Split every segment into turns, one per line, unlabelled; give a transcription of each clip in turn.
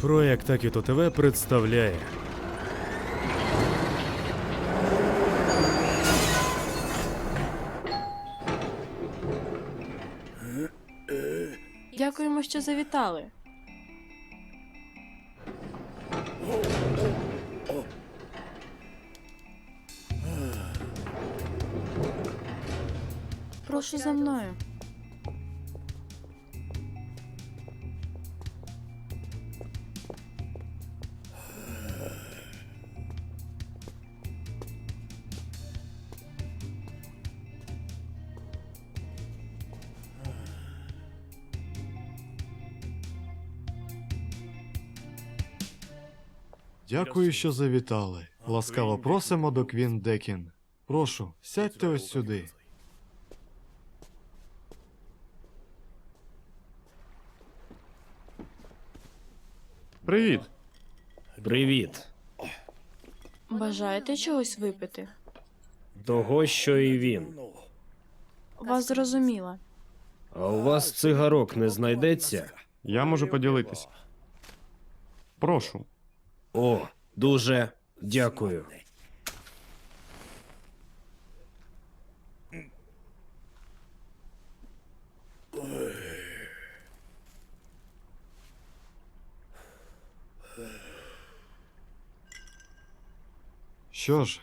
Проект Акіто ТВ представляє.
Дякуємо, що завітали. Прошу за мною.
Дякую, що завітали. Ласкаво просимо до Квін Декін. Прошу, сядьте ось сюди.
Привіт!
Привіт.
Бажаєте чогось випити?
Того, що і він.
Вас зрозуміла.
А у вас цигарок не знайдеться?
Я можу поділитись. Прошу.
О, дуже дякую.
Що ж,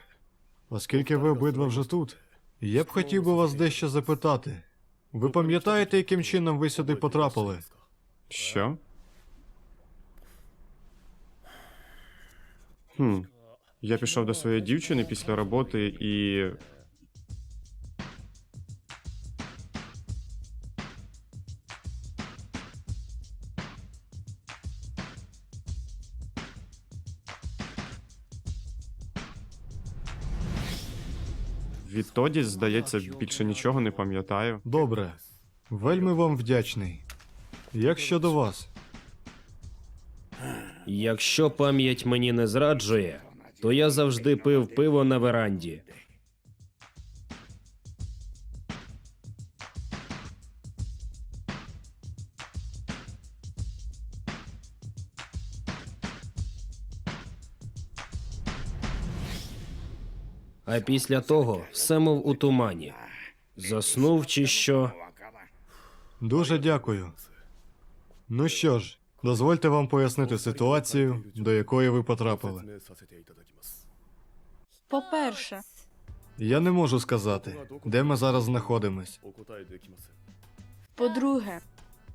оскільки ви обидва вже тут, я б хотів би вас дещо запитати. Ви пам'ятаєте, яким чином ви сюди потрапили?
Що? Хм. Я пішов до своєї дівчини після роботи і. Відтоді, здається, більше нічого не пам'ятаю.
Добре, вельми вам вдячний. Як щодо вас?
Якщо пам'ять мені не зраджує, то я завжди пив пиво на веранді. А після того все мов у тумані. Заснув чи що?
Дуже дякую. Ну що ж, дозвольте вам пояснити ситуацію, до якої ви потрапили.
По-перше,
Я не можу сказати, де ми зараз знаходимось.
по-друге,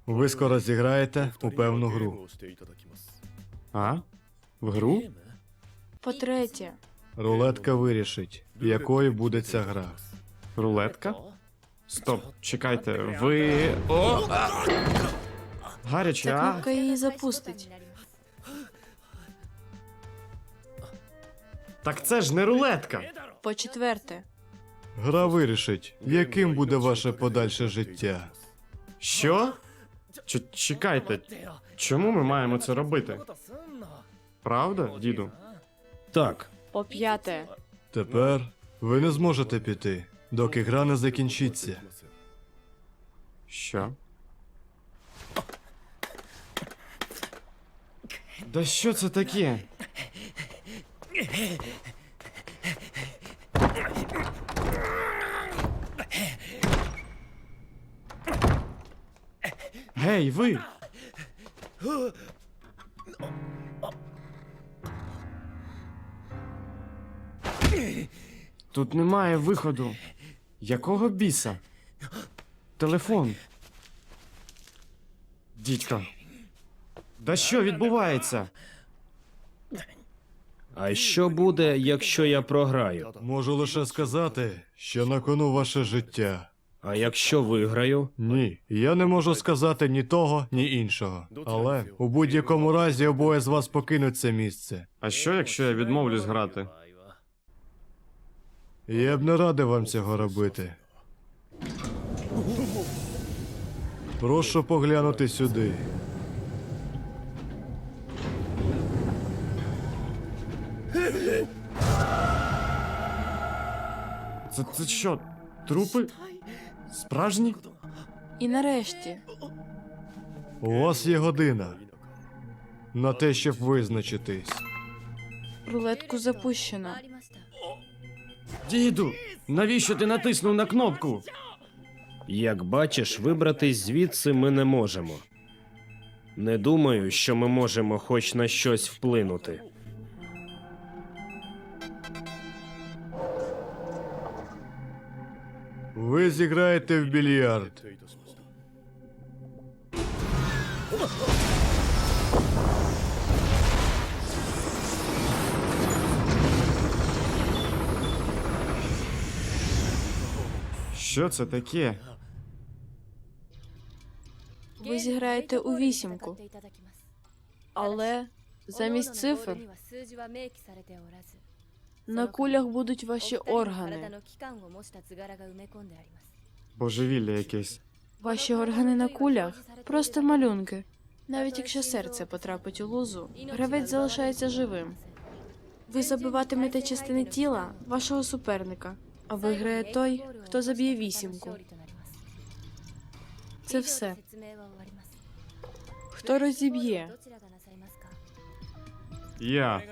Ви скоро зіграєте у певну гру.
А? В гру?
по-третє,
Рулетка вирішить, якою буде ця гра.
Рулетка? Стоп, чекайте, ви. О! А! Гаряче,
ця
а?
кнопка її запустить.
Так це ж не рулетка.
По-четверте,
Гра вирішить, яким буде ваше подальше життя.
Що? Ч- чекайте, чому ми маємо це робити? Правда, діду?
Так,
по-п'яте,
Тепер ви не зможете піти, доки гра не закінчиться.
Що? Да що це таке? Гей, ви! Тут немає виходу. Якого біса? Телефон. Дідько. Да що відбувається?
а що буде, якщо я програю?
Можу лише сказати, що на кону ваше життя.
А якщо виграю?
Ні, я не можу сказати ні того, ні іншого. Але у будь-якому разі обоє з вас покинуть це місце.
А що, якщо я відмовлюсь грати?
Я б не радив вам цього робити. Прошу поглянути сюди.
Це, це що, трупи? Справжні?
і нарешті,
У вас є година. на те, щоб визначитись.
Рулетку запущено.
Діду, навіщо ти натиснув на кнопку?
Як бачиш, вибратись звідси ми не можемо. Не думаю, що ми можемо хоч на щось вплинути.
Ви зіграєте в більярд.
Що це таке?
Ви зіграєте у вісімку. Але замість цифр на кулях будуть ваші органи.
Божевілля якесь.
Ваші органи на кулях просто малюнки. Навіть якщо серце потрапить у лузу, гравець залишається живим. Ви забиватимете частини тіла вашого суперника, а виграє той, хто заб'є вісімку. Це все. Хто розіб'є?
Я.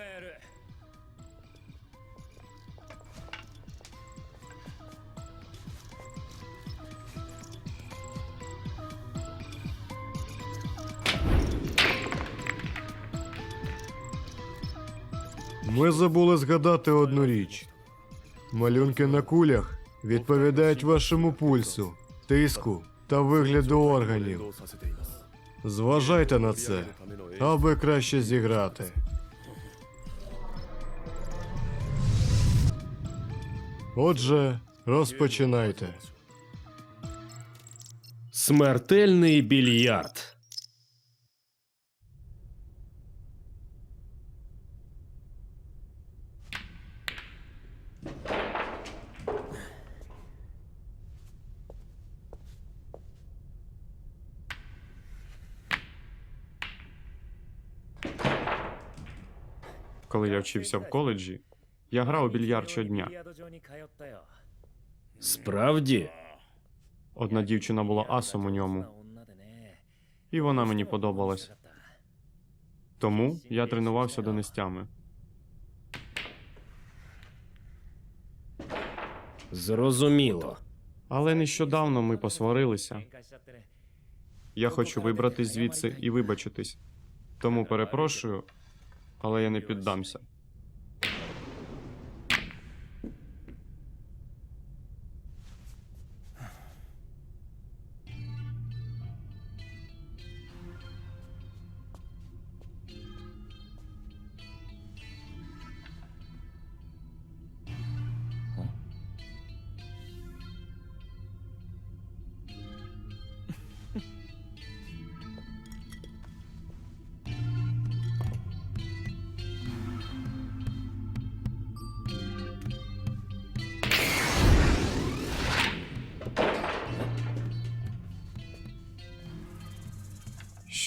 Ми забули згадати одну річ. Малюнки на кулях відповідають вашому пульсу, тиску та вигляду органів. Зважайте на це, аби краще зіграти. Отже, розпочинайте.
Смертельний більярд.
Коли я вчився в коледжі, я грав у більярд щодня.
Справді,
Одна дівчина була асом у ньому, і вона мені подобалась. Тому я тренувався донестями.
зрозуміло.
Але нещодавно ми посварилися. Я хочу вибратись звідси і вибачитись. Тому перепрошую, але я не піддамся.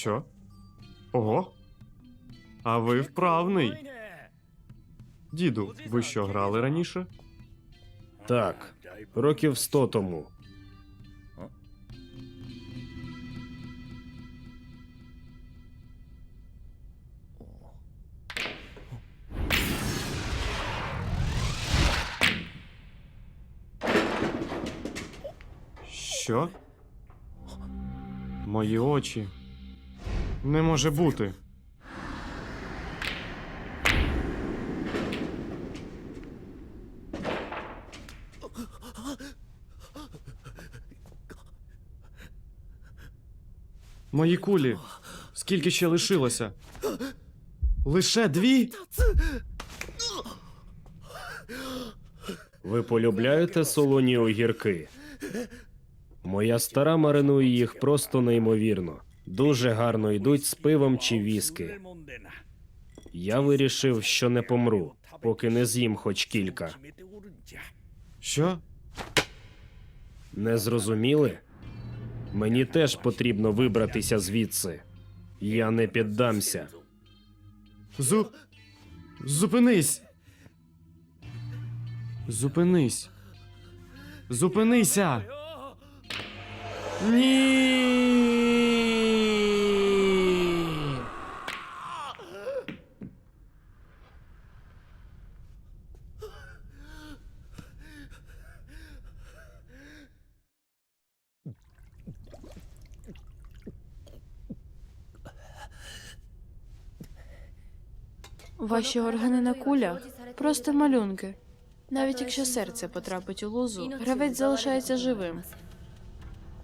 Що? Ого? А ви вправний. Діду, ви що грали раніше?
Так, років сто тому.
Що? Мої очі. Не може бути. Мої кулі. Скільки ще лишилося? Лише дві?
Ви полюбляєте солоні огірки? Моя стара маринує їх просто неймовірно. Дуже гарно йдуть з пивом чи віски. Я вирішив, що не помру, поки не з'їм хоч кілька.
Що?
Не зрозуміли? Мені теж потрібно вибратися звідси. Я не піддамся.
Зу... Зупинись. Зупинись. Зупинися. Ні.
Ваші органи на кулях просто малюнки. Навіть якщо серце потрапить у лузу, гравець залишається живим.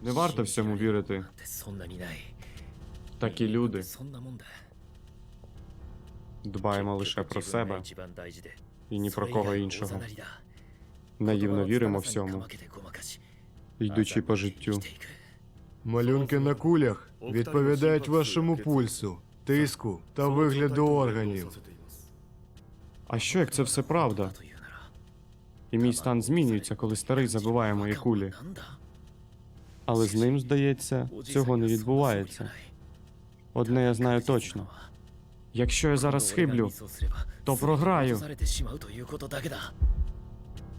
Не варто всьому вірити. Такі люди дбаємо лише про себе і ні про кого іншого. Наївно віримо всьому, йдучи по життю.
Малюнки на кулях відповідають вашому пульсу, тиску та вигляду органів.
А що як це все правда? І мій стан змінюється, коли старий забиває мої кулі. Але з ним, здається, цього не відбувається. Одне я знаю точно. Якщо я зараз схиблю, то програю.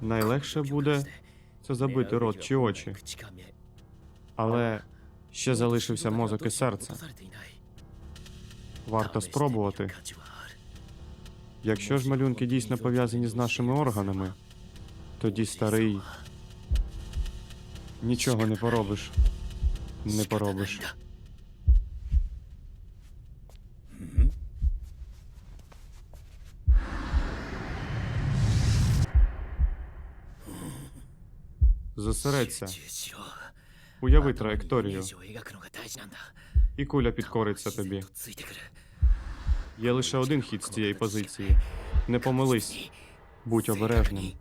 Найлегше буде це забити рот чи очі. Але ще залишився мозок і серце. Варто спробувати. Якщо ж малюнки дійсно пов'язані з нашими органами, тоді старий нічого не поробиш. Не поробиш.
Зосереться
Уяви траєкторію. І куля підкориться тобі. Є лише один хід з цієї позиції. Не помились, будь обережним.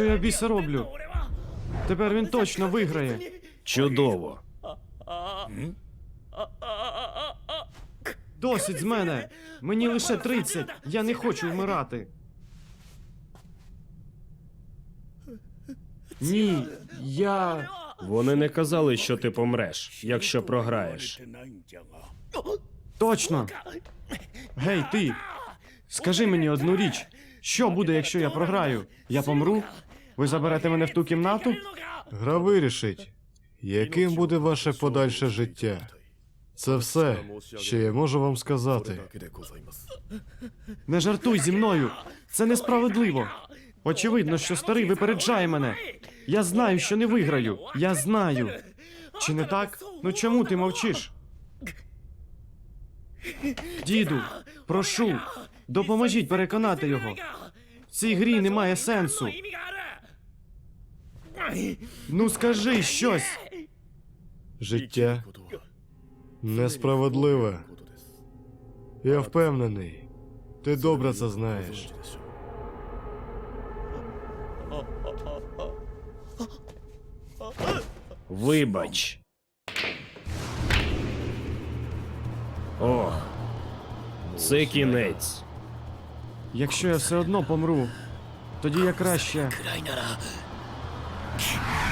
Що я біса роблю? Тепер він точно виграє.
Чудово.
Досить з мене. Мені лише 30. Я не хочу вмирати. Ні, я.
Вони не казали, що ти помреш, якщо програєш.
Точно. Гей, ти. Скажи мені одну річ. Що буде, якщо я програю? Я помру? Ви заберете мене в ту кімнату?
Гра вирішить, яким буде ваше подальше життя. Це все, що я можу вам сказати.
Не жартуй зі мною. Це несправедливо. Очевидно, що старий випереджає мене. Я знаю, що не виграю. Я знаю. Чи не так? Ну чому ти мовчиш? Діду, прошу, допоможіть переконати його. В цій грі немає сенсу. Ну скажи щось.
Життя несправедливе. Я впевнений. Ти добре це знаєш.
Вибач. Ох. Це кінець.
Якщо я все одно помру, тоді я краще.
much.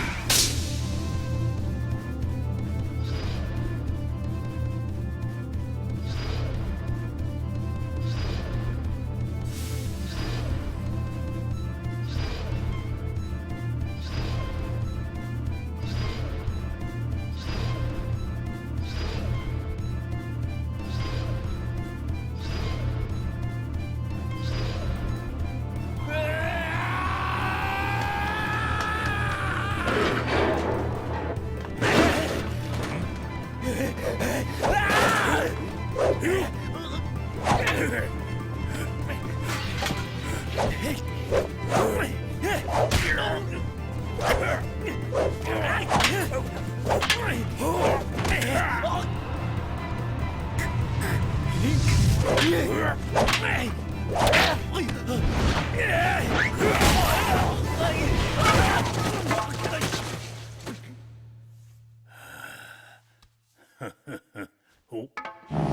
呵呵呵
哦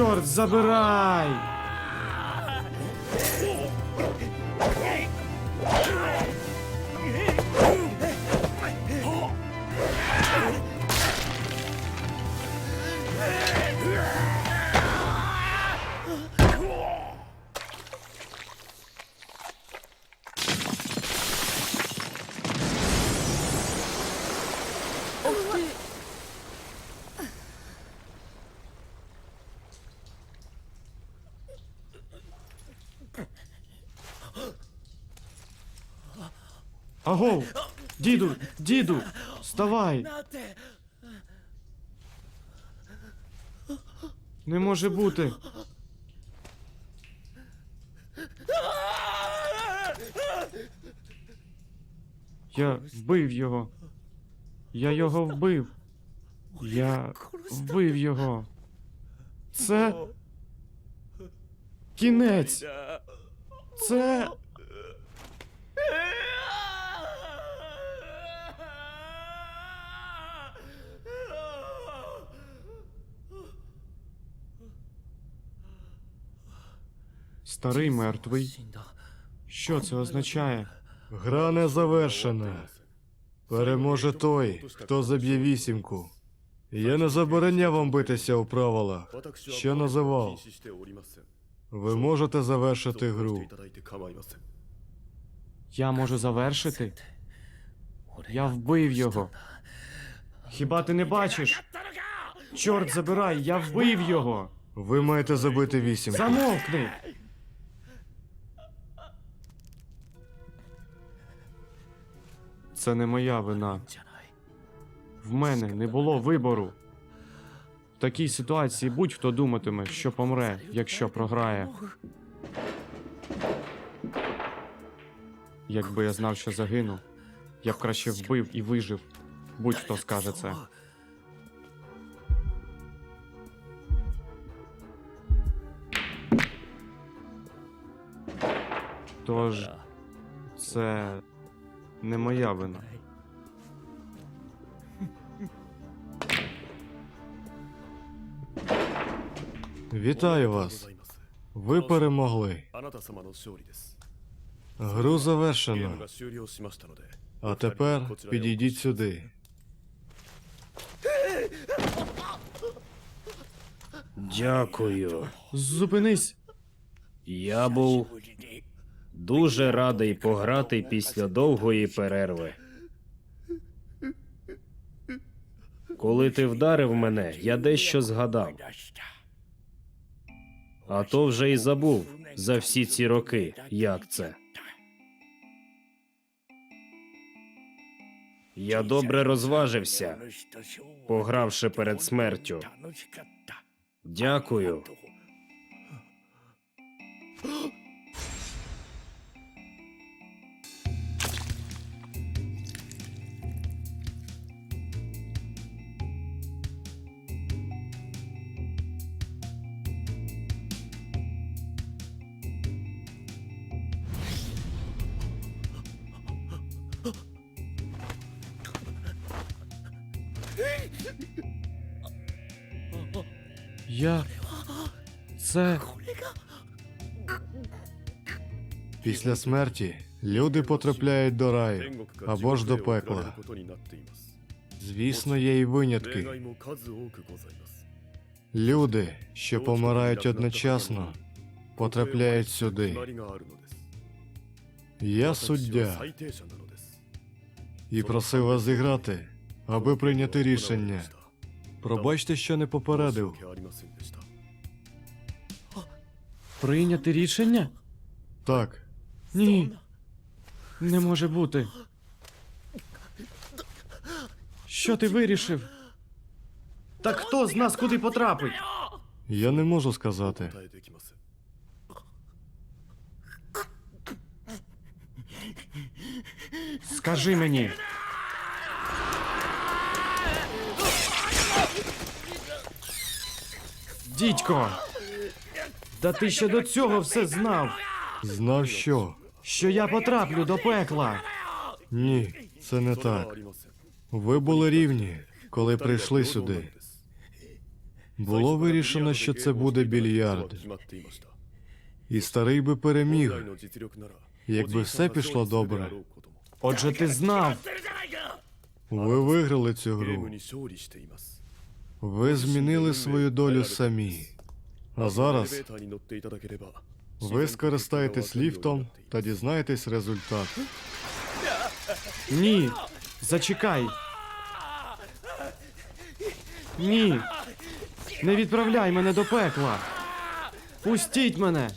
Чорт, забирай! Агов! Діду! Діду! Вставай! Не може бути. Я вбив його. Я його вбив. Я вбив його. Це. Кінець. Це. старий мертвий. Що це означає?
Гра не завершена. Переможе той, хто заб'є вісімку. Я не забороняв вам битися у правила. Ще називав. Ви можете завершити гру.
Я можу завершити. Я вбив його. Хіба ти не бачиш? Чорт забирай, я вбив його.
Ви маєте забити вісімку.
Замовкни! Це не моя вина. В мене не було вибору. В такій ситуації будь-хто думатиме, що помре, якщо програє. Якби я знав, що загину, я б краще вбив і вижив. Будь-хто скаже це. Тож це не моя вина.
Вітаю вас. Ви перемогли. Гру завершено. А тепер підійдіть сюди.
Дякую.
Зупинись.
Я був дуже радий пограти після довгої перерви. Коли ти вдарив мене, я дещо згадав. А то вже й забув за всі ці роки, як це. Я добре розважився, погравши перед смертю. Дякую.
Після смерті люди потрапляють до раю або ж до пекла. Звісно, є й винятки. Люди, що помирають одночасно, потрапляють сюди. Я суддя і просив вас зіграти, аби прийняти рішення. Пробачте, що не попередив.
Прийняти рішення?
Так.
Ні. Не може бути. Що ти вирішив? Та хто з нас куди потрапить?
Я не можу сказати.
Скажи мені. Дідько. та ти ще до цього все знав.
Знав що?
що я потраплю до пекла.
Ні, це не так. Ви були рівні, коли прийшли сюди. Було вирішено, що це буде більярд. І старий би переміг, якби все пішло добре.
Отже, ти знав.
Ви виграли цю гру. Ви змінили свою долю самі. А зараз ви скористаєтесь ліфтом та дізнаєтесь результат.
Ні. Зачекай. Ні. Не відправляй мене до пекла. Пустіть мене.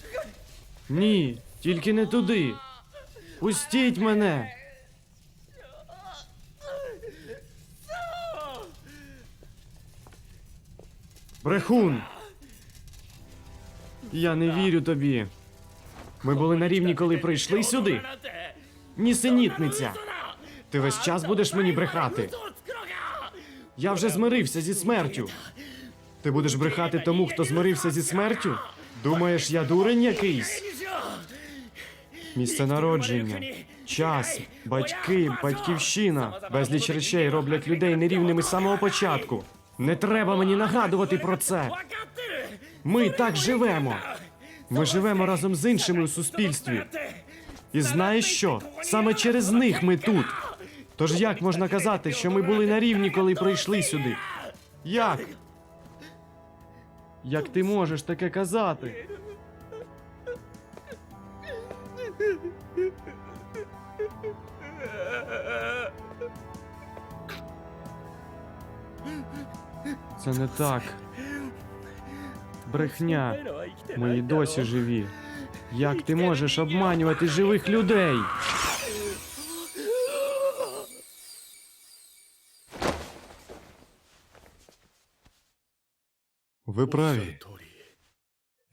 Ні, тільки не туди. Пустіть мене. Брехун. Я не вірю тобі. Ми були на рівні, коли прийшли сюди. Нісенітниця. Ти весь час будеш мені брехати. Я вже змирився зі смертю. Ти будеш брехати тому, хто змирився зі смертю? Думаєш, я дурень якийсь? Місце народження, час, батьки, батьківщина, безліч речей роблять людей нерівними з самого початку. Не треба мені нагадувати про це. Ми так живемо. Ми живемо разом з іншими у суспільстві. І знаєш що? Саме через них ми тут. Тож як можна казати, що ми були на рівні, коли прийшли сюди? Як? Як ти можеш таке казати? Це не так. Брехня. Ми і досі живі. Як ти можеш обманювати живих людей?
Ви праві.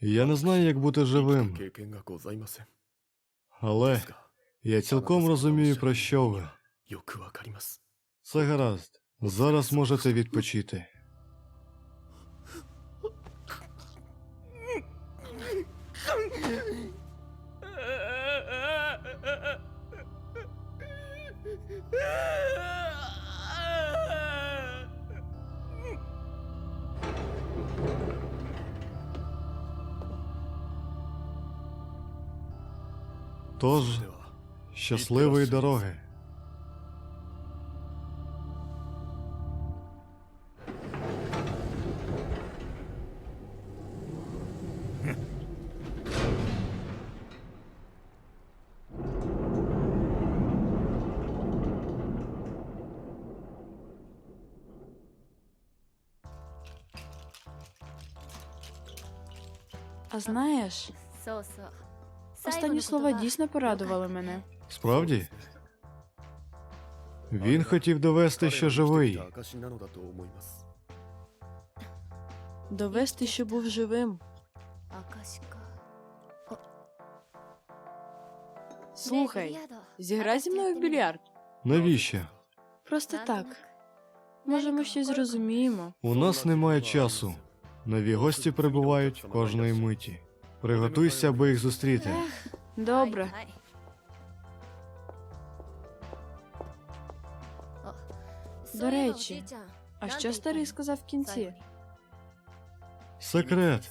Я не знаю, як бути живим, але я цілком розумію, про що ви. Це гаразд. Зараз можете відпочити. Тож, щасливої дороги.
А знаєш, останні слова дійсно порадували мене.
Справді? Він хотів довести, що живий.
Довести, що був живим. Слухай, зіграй зі мною в більярд.
Навіщо?
Просто так. Може, ми щось зрозуміємо.
У нас немає часу. Нові гості прибувають кожної миті. Приготуйся, аби їх зустріти.
Добре. До речі, а що старий сказав в кінці?
Секрет.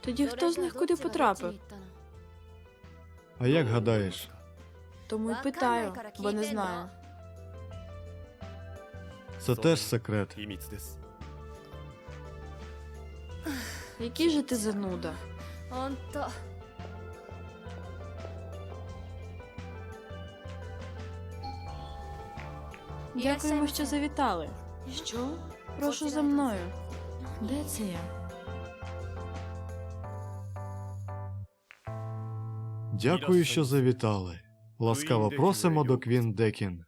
Тоді хто з них куди потрапив?
А як гадаєш?
Тому й питаю, бо не знаю.
Це теж секрет.
Який же ти зануда? Дякуємо, що завітали. Що? Прошу за мною. Де це я?
Дякую, що завітали. Ласкаво просимо до Квін Декін.